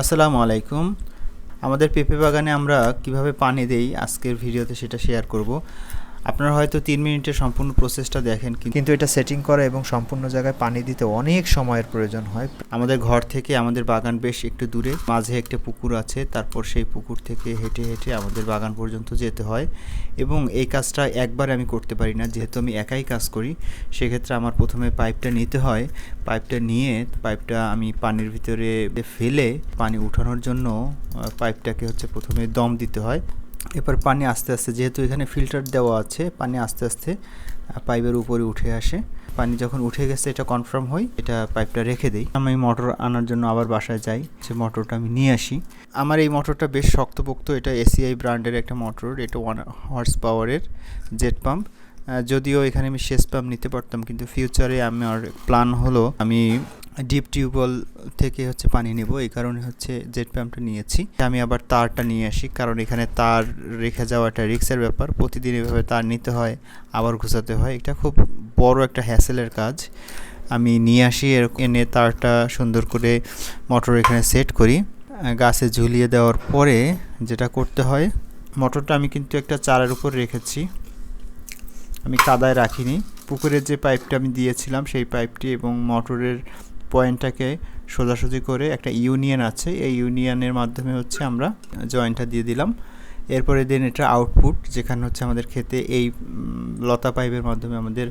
আসসালামু আলাইকুম। আমাদের পেঁপে বাগানে আমরা কীভাবে পানি দেই আজকের ভিডিওতে সেটা শেয়ার করব। আপনারা হয়তো তিন মিনিটের সম্পূর্ণ প্রসেসটা দেখেন কিন্তু কিন্তু এটা সেটিং করা এবং সম্পূর্ণ জায়গায় পানি দিতে অনেক সময়ের প্রয়োজন হয়। আমাদের ঘর থেকে আমাদের বাগান বেশ একটু দূরে মাঝে একটা পুকুর আছে তারপর সেই পুকুর থেকে হেঁটে হেঁটে আমাদের বাগান পর্যন্ত যেতে হয় এবং এই কাজটা একবার আমি করতে পারি না যেহেতু আমি একাই কাজ করি সেক্ষেত্রে আমার প্রথমে পাইপটা নিতে হয়। পাইপটা নিয়ে পাইপটা আমি পানির ভিতরে ফেলে পানি উঠানোর জন্য পাইপটাকে হচ্ছে প্রথমে দম দিতে হয়। এরপর পানি আস্তে আস্তে, যেহেতু এখানে ফিল্টার দেওয়া আছে, পানি আস্তে আস্তে পাইপের উপরে উঠে আসে। পানি যখন উঠে গেছে, এটা কনফার্ম হই, এটা পাইপটা রেখে দিই। আমি মোটর আনার জন্য আবার বাসায় যাই সে মোটরটা আমি নিয়ে আসি। আমার এই মোটরটা বেশ শক্তপোক্ত, এটা এসিআই ব্র্যান্ডের একটা মোটর এটা ওয়ান হর্স পাওয়ারের জেট পাম্প যদিও এখানে আমি শেষ পাম্প নিতে পারতাম, কিন্তু ফিউচারে আমার প্ল্যান হলো, আমি ডিপ টিউবওয়েল থেকে হচ্ছে পানি নেব, এই কারণে হচ্ছে জেট পাম্পটা নিয়েছি। আমি আবার তারটা নিয়ে আসি, কারণ এখানে তার রেখে যাওয়াটা রিক্সের ব্যাপার। প্রতিদিন এভাবে তার নিতে হয়, আবার ঘুষাতে হয়। এটা খুব বড় একটা হ্যাসেলের কাজ। আমি নিয়ে আসি, এরকম এনে তারটা সুন্দর করে মোটর এখানে সেট করি। গাছে ঝুলিয়ে দেওয়ার পরে যেটা করতে হয় মোটরটা আমি কিন্তু একটা চারের উপর রেখেছি। আমি কাদায় রাখিনি। পুকুরের যে পাইপটা আমি দিয়েছিলাম, সেই পাইপটি এবং মোটরের পয়েন্টটাকে সোজাসুজি করে একটা ইউনিয়ন আছে। এই ইউনিয়নের মাধ্যমে হচ্ছে আমরা জয়েন্টটা দিয়ে দিলাম। এরপরে দেন এটা আউটপুট, যেখানে হচ্ছে আমাদের খেতে এই লতা পাইপের মাধ্যমে আমাদের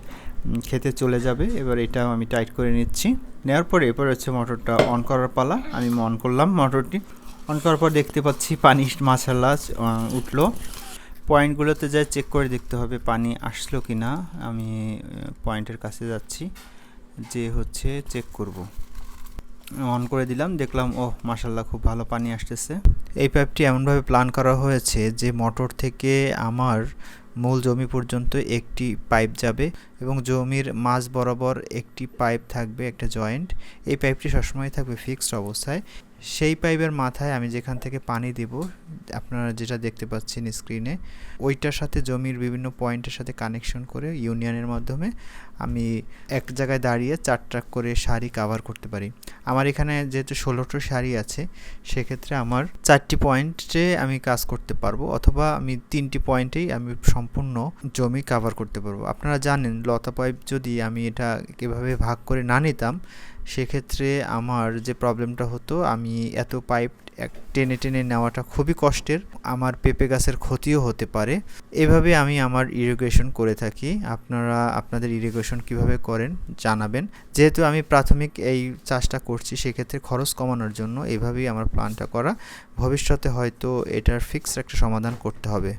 খেতে চলে যাবে। এবার এটা আমি টাইট করে নিচ্ছি। নেওয়ার পরে এরপর হচ্ছে মোটরটা অন করার পালা। আমি অন করলাম মোটরটি। অন করার পর দেখতে পাচ্ছি পানি মাছাল্লা উঠল। পয়েন্টগুলোতে যাই চেক করে দেখতে হবে পানি আসলো কি না আমি পয়েন্টের কাছে যাচ্ছি। যে হচ্ছে চেক করব। অন করে দিলাম, দেখলাম ও মাসাল্লাহ খুব ভালো পানি আসতেছে। এই পাইপটি এমনভাবে প্ল্যান করা হয়েছে যে মোটর থেকে আমার মূল জমি পর্যন্ত একটি পাইপ যাবে এবং জমির মাঝ বরাবর একটি পাইপ থাকবে, একটা জয়েন্ট এই পাইপটি সবসময় থাকবে ফিক্সড অবস্থায়। সেই পাইপের মাথায় আমি যেখান থেকে পানি দিব, আপনারা যেটা দেখতে পাচ্ছেন স্ক্রিনে ওইটার সাথে জমির বিভিন্ন পয়েন্টের সাথে কানেকশন করে ইউনিয়নের মাধ্যমে আমি এক জায়গায় দাঁড়িয়ে চার ট্রাক করে শাড়ি কাভার করতে পারি। আমার এখানে যেহেতু ষোলোটো শাড়ি আছে, সেক্ষেত্রে আমার চারটি পয়েন্টে আমি কাজ করতে পারব অথবা আমি তিনটি পয়েন্টেই আমি সম্পূর্ণ জমি কাভার করতে পারব। আপনারা জানেন লতা পাইপ যদি আমি এটা এভাবে ভাগ করে না নিতাম সেক্ষেত্রে আমার যে প্রবলেমটা হতো, আমি এত পাইপ টেনে টেনে নেওয়াটা খুবই কষ্টের। আমার পেঁপে গাছের ক্ষতিও হতে পারে। এভাবে আমি আমার ইরিগেশন করে থাকি। আপনারা, আপনাদের ইরিগেশন কীভাবে করেন জানাবেন। যেহেতু আমি প্রাথমিক এই চাষটা করছি, সেক্ষেত্রে খরচ কমানোর জন্য এভাবেই আমার প্ল্যানটা করা। ভবিষ্যতে হয়তো এটার ফিক্সড একটা সমাধান করতে হবে।